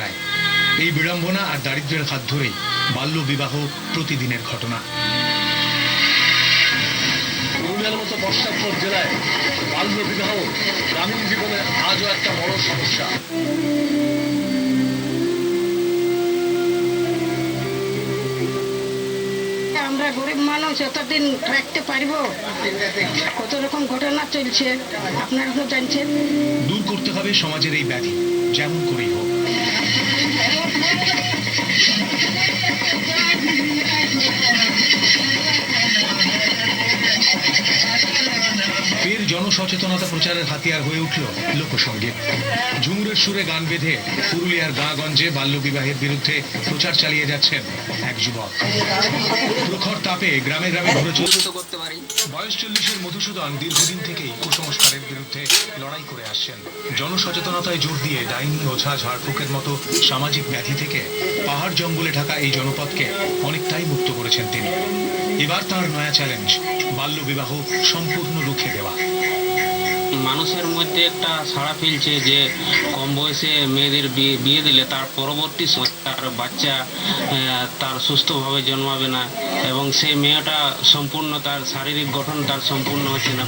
রায় এই বিড়ম্বনা আর দারিদ্র্যের হাত ধরেই বাল্য বিবাহ প্রতিদিনের ঘটনা। পুরুলিয়ার মতো বর্ষাপুর জেলায় বাল্য বিবাহ গ্রামীণ জীবনে আজও একটা বড় সমস্যা। আমরা গরিব মানুষ এতদিন রাখতে পারব? কত রকম ঘটনা চলছে আপনারা তো জানছেন। দূর করতে হবে সমাজের এই ব্যাধি। যেমন করেই হোক। জনসচেতনতা প্রচারের হাতিয়ার হয়ে উঠল লোকসঙ্গীত ঝুমুরের সুরে গান বেঁধে পুরুলিয়ার গাঁগঞ্জে বাল্যবিবাহের বিরুদ্ধে প্রচার চালিয়ে যাচ্ছেন এক যুবক। প্রখর তাপে গ্রামে গ্রামে ঘুরে প্রতিহত করতে পারি। বয়স চল্লিশের মধুসূদন দীর্ঘদিন থেকেই কুসংস্কারের বিরুদ্ধে লড়াই করে আসছেন। জনসচেতনতায় জোর দিয়ে ডাইনি ওঝা ঝাড়ফুকের মতো সামাজিক ব্যাধি থেকে পাহাড় জঙ্গলে ঢাকা এই জনপদকে অনেকটাই মুক্ত করেছেন তিনি। এবার তার নয়া চ্যালেঞ্জ বাল্যবিবাহ সম্পূর্ণ রুখে দেওয়া। মানুষের মধ্যে একটা সাড়া ফেলছে যে, কম বয়সে মেয়েদের বিয়ে দিলে তার পরবর্তী সময় তার বাচ্চা তার সুস্থভাবে জন্মাবে না এবং সেই মেয়েটা সম্পূর্ণ তার শারীরিক গঠন তার সম্পূর্ণ হচ্ছে না।